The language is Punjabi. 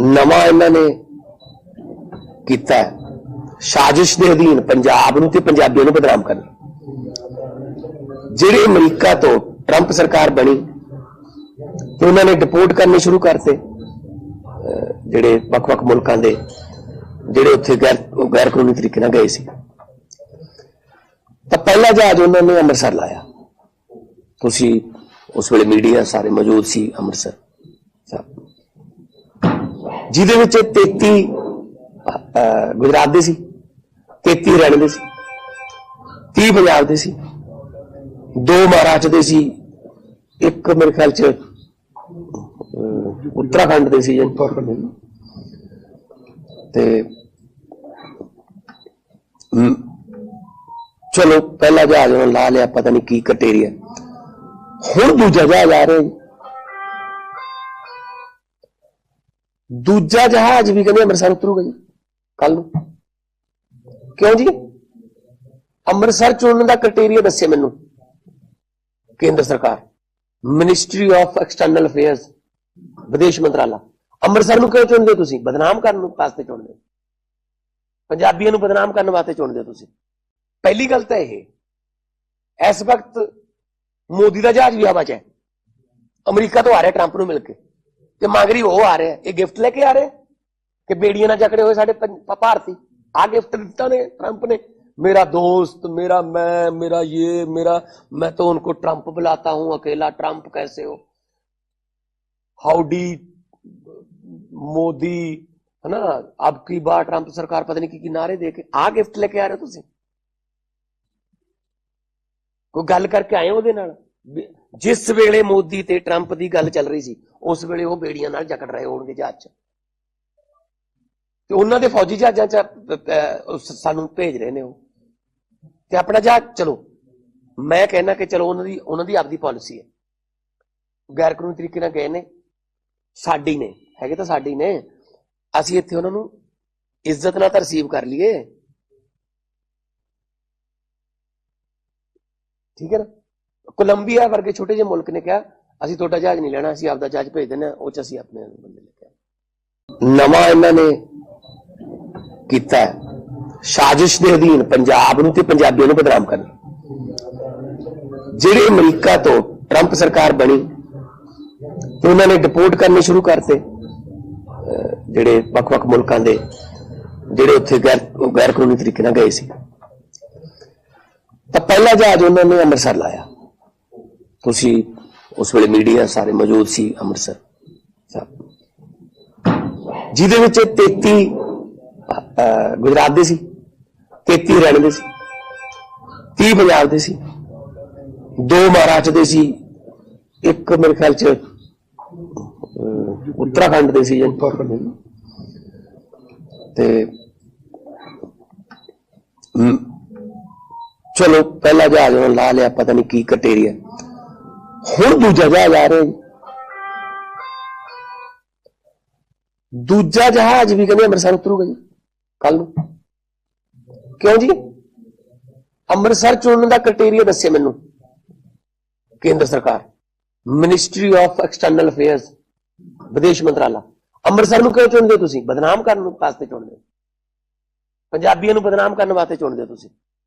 ਨਵਾਂ ਇਹਨਾਂ ਨੇ ਕੀਤਾ ਹੈ, ਸਾਜ਼ਿਸ਼ ਦੇ ਅਧੀਨ ਪੰਜਾਬ ਨੂੰ ਤੇ ਪੰਜਾਬੀਆਂ ਨੂੰ ਬਦਨਾਮ ਕਰਨ। ਜਿਹੜੇ ਅਮਰੀਕਾ ਤੋਂ ਟਰੰਪ ਸਰਕਾਰ ਬਣੀ ਤੇ ਉਹਨਾਂ ਨੇ ਡਿਪੋਰਟ ਕਰਨੇ ਸ਼ੁਰੂ ਕਰਤੇ। ਜਿਹੜੇ ਵੱਖ-ਵੱਖ ਮੁਲਕਾਂ ਦੇ ਜਿਹੜੇ ਉੱਥੇ ਗੈਰ ਗੈਰ ਕਾਨੂੰਨੀ ਤਰੀਕੇ ਨਾਲ ਗਏ ਸੀ। ਤਾਂ ਪਹਿਲਾ ਜਹਾਜ਼ ਉਹਨਾਂ ਨੇ ਅੰਮ੍ਰਿਤਸਰ ਲਾਇਆ। ਤੁਸੀਂ ਉਸ ਵੇਲੇ ਮੀਡੀਆ ਸਾਰੇ ਮੌਜੂਦ ਸੀ ਅੰਮ੍ਰਿਤਸਰ। ਜਿਹਦੇ ਵਿੱਚ 33 ਅਹ, ਗੁਜਰਾਤ ਦੇ ਸੀ 33 ਹਰਿਆਣੇ ਦੇ ਸੀ 30 ਪੰਜਾਬ ਦੇ ਸੀ ਦੋ ਮਹਾਰਾਸ਼ਟਰ ਦੇ ਸੀ ਇੱਕ ਮੇਰੇ ਖਿਆਲ ਚ ਉੱਤਰਾਖੰਡ ਦੇ ਸੀ ਤੇ ਚਲੋ ਪਹਿਲਾ ਜਹਾਜ਼ ਉਹਨਾਂ ਲਾ ਲਿਆ ਪਤਾ ਨਹੀਂ ਕੀ ਕਟੇਰੀਆ ਹੁਣ ਦੂਜਾ ਜਹਾਜ਼ ਆ ਰਿਹਾ ਦੂਜਾ ਜਹਾਜ਼ ਵੀ ਕਹਿੰਦੇ ਅੰਮ੍ਰਿਤਸਰ ਉਤਰੂਗਾ ਜੀ ਕੱਲ ਨੂੰ। ਕਿਉਂ ਜੀ? ਅੰਮ੍ਰਿਤਸਰ ਚੁਣਨ ਦਾ ਕ੍ਰਾਈਟੇਰੀਆ ਦੱਸੇ ਮੈਨੂੰ, ਕੇਂਦਰ ਸਰਕਾਰ ਮਿਨਿਸਟਰੀ ਆਫ ਐਕਸਟਰਨਲ ਅਫੇਅਰਸ ਵਿਦੇਸ਼ ਮੰਤਰਾਲਾ। ਅੰਮ੍ਰਿਤਸਰ ਨੂੰ ਕਿਉਂ ਚੁਣਦੇ ਹੋ ਤੁਸੀਂ? ਬਦਨਾਮ ਕਰਨ ਵਾਸਤੇ ਚੁਣਦੇ ਹੋ। ਪੰਜਾਬੀਆਂ ਨੂੰ ਬਦਨਾਮ ਕਰਨ ਵਾਸਤੇ ਚੁਣਦੇ ਹੋ ਤੁਸੀਂ। ਪਹਿਲੀ ਗੱਲ ਤਾਂ ਇਹ, ਇਸ ਵਕਤ ਮੋਦੀ ਦਾ ਜਹਾਜ਼ ਵੀ ਹਵਾ 'ਚ ਹੈ। ਅਮਰੀਕਾ ਤੋਂ ਆ ਰਿਹਾ ਟਰੰਪ ਨੂੰ ਮਿਲ ਕੇ। ਤੇ ਮਗਰੀ ਉਹ ਆ ਰਿਹਾ ਇਹ ਗਿਫਟ ਲੈ ਕੇ ਆ ਰਿਹਾ ਕਿ ਬੇੜੀਆਂ ਨਾਲ ਜਕੜੇ ਹੋਏ ਸਾਡੇ ਪੰ- ਪ- ਭਾਰਤੀ ਆ ਗਿਫਟ ਦਿੱਤਾ ਨੇ ਟਰੰਪ ਨੇ मेरा दोस्त मेरा मैं मेरा ये मेरा मैं तो उनको ट्रंप बुलाता हूं अकेला ट्रंप कैसे हो हाउडी मोदी है ना अब की बार ट्रंप सरकार पता नहीं की किनारे दे के आ गिफ्ट लेके आ रहे हो ਤੁਸੀਂ ਕੋਈ ਗੱਲ ਕਰਕੇ ਆਏ ਹੋ ਉਹਦੇ ਨਾਲ ਵੀ ਜਿਸ ਵੇਲੇ ਮੋਦੀ ਤੇ ਟਰੰਪ ਦੀ ਗੱਲ ਚੱਲ ਰਹੀ ਸੀ, ਉਸ ਵੇਲੇ ਉਹ ਬੇੜੀਆਂ ਨਾਲ ਜਕੜ ਰਹੇ ਹੋਣਗੇ ਜਹਾਜ਼ 'ਚ। ਤੇ ਉਹਨਾਂ ਦੇ ਫੌਜੀ ਜਹਾਜ਼ਾਂ 'ਚ ਸਾਨੂੰ ਭੇਜ ਰਹੇ ਨੇ ਉਹ। ਤੇ ਆਪਣਾ ਜਹਾਜ਼, ਚਲੋ, ਮੈਂ ਕਹਿਣਾ ਕਿ ਚਲੋ ਉਹਨਾਂ ਦੀ ਉਹਨਾਂ ਦੀ ਆਪਦੀ ਪਾਲਿਸੀ ਹੈ। ਗੈਰ ਕਾਨੂੰਨੀ ਤਰੀਕੇ ਨਾਲ ਗਏ ਨੇ, ਸਾਡੀ ਨੇ, ਹੈਗੇ ਤਾਂ ਸਾਡੀ ਨੇ। ਅਸੀਂ ਇੱਥੇ ਉਹਨਾਂ ਨੂੰ ਇੱਜ਼ਤ ਨਾਲ ਤਾਂ ਕਰ ਲਈਏ। ਠੀਕ ਹੈ ਨਾ? ਕੋਲੰਬੀਆ ਵਰਗੇ ਛੋਟੇ ਜਿਹੇ ਮੁਲਕ ਨੇ ਕਿਹਾ, ਅਸੀਂ ਤੁਹਾਡਾ ਜਹਾਜ਼ ਨਹੀਂ ਲੈਣਾ, ਅਸੀਂ ਆਪਦਾ ਜਹਾਜ਼ ਭੇਜ ਦਿੰਦੇ ਹਾਂ, ਉਹ ਚ ਅਸੀਂ ਆਪਣੇ ਬੰਦੇ ਲੈ ਕੇ ਨਵਾਂ ਇਹਨਾਂ ਨੇ ਕੀਤਾ ਸਾਜ਼ਿਸ਼ ਦੇ ਅਧੀਨ ਪੰਜਾਬ ਨੂੰ ਤੇ ਪੰਜਾਬੀਆਂ ਨੂੰ ਬਦਨਾਮ ਕਰਨ। ਜਿਹੜੇ ਅਮਰੀਕਾ ਤੋਂ ਟਰੰਪ ਸਰਕਾਰ ਬਣੀ, ਤੇ ਉਹਨਾਂ ਨੇ ਡਿਪੋਰਟ ਕਰਨੇ ਸ਼ੁਰੂ ਕਰਤੇ ਜਿਹੜੇ ਵੱਖ-ਵੱਖ ਮੁਲਕਾਂ ਦੇ, ਜਿਹੜੇ ਉੱਥੇ ਗੈਰ ਗੈਰ ਕਾਨੂੰਨੀ ਤਰੀਕੇ ਨਾਲ ਗਏ ਸੀ। ਤਾਂ ਪਹਿਲਾ ਜਹਾਜ਼ ਉਹਨਾਂ ਨੇ ਅੰਮ੍ਰਿਤਸਰ ਲਾਇਆ। ਤੁਸੀਂ ਉਸ ਵੇਲੇ ਮੀਡੀਆ ਸਾਰੇ ਮੌਜੂਦ ਸੀ ਅੰਮ੍ਰਿਤਸਰ ਸਾਹਿਬ। ਜਿਹਦੇ ਵਿੱਚ 33 ਅਹ, ਗੁਜਰਾਤ ਦੇ ਸੀ 33 ਹਰਿਆਣੇ ਦੇ ਸੀ 30 ਪੰਜਾਬ ਦੇ ਸੀ ਦੋ ਮਹਾਰਾਸ਼ਟਰ ਦੇ ਸੀ ਇੱਕ ਮੇਰੇ ਖਿਆਲ ਚ ਉੱਤਰਾਖੰਡ ਦੇ ਸੀ ਜੀ ਤੇ ਚਲੋ ਪਹਿਲਾ ਜਹਾਜ਼ ਉਹਨਾਂ ਲਾ ਲਿਆ ਪਤਾ ਨਹੀਂ ਕੀ ਕਟੇਰੀਆ। ਹੁਣ ਦੂਜਾ ਜਹਾਜ਼ ਆ ਰਿਹਾ ਦੂਜਾ ਜਹਾਜ਼ ਵੀ ਕਹਿੰਦੇ ਅੰਮ੍ਰਿਤਸਰ ਉਤਰੂਗਾ ਜੀ ਕੱਲ ਨੂੰ। ਕਿਉਂ ਜੀ? ਅੰਮ੍ਰਿਤਸਰ ਚੁਣਨ ਦਾ ਕ੍ਰਾਈਟੇਰੀਆ ਦੱਸਿਆ ਮੈਨੂੰ, ਕੇਂਦਰ ਸਰਕਾਰ ਮਿਨਿਸਟਰੀ ਆਫ ਐਕਸਟਰਨਲ ਅਫੇਅਰਸ ਵਿਦੇਸ਼ ਮੰਤਰਾਲਾ। ਅੰਮ੍ਰਿਤਸਰ ਨੂੰ ਕਿਉਂ ਚੁਣਦੇ ਹੋ ਤੁਸੀਂ? ਬਦਨਾਮ ਕਰਨ ਵਾਸਤੇ ਚੁਣਦੇ ਹੋ। ਪੰਜਾਬੀਆਂ ਨੂੰ ਬਦਨਾਮ ਕਰਨ ਵਾਸਤੇ ਚੁਣਦੇ ਹੋ ਤੁਸੀਂ।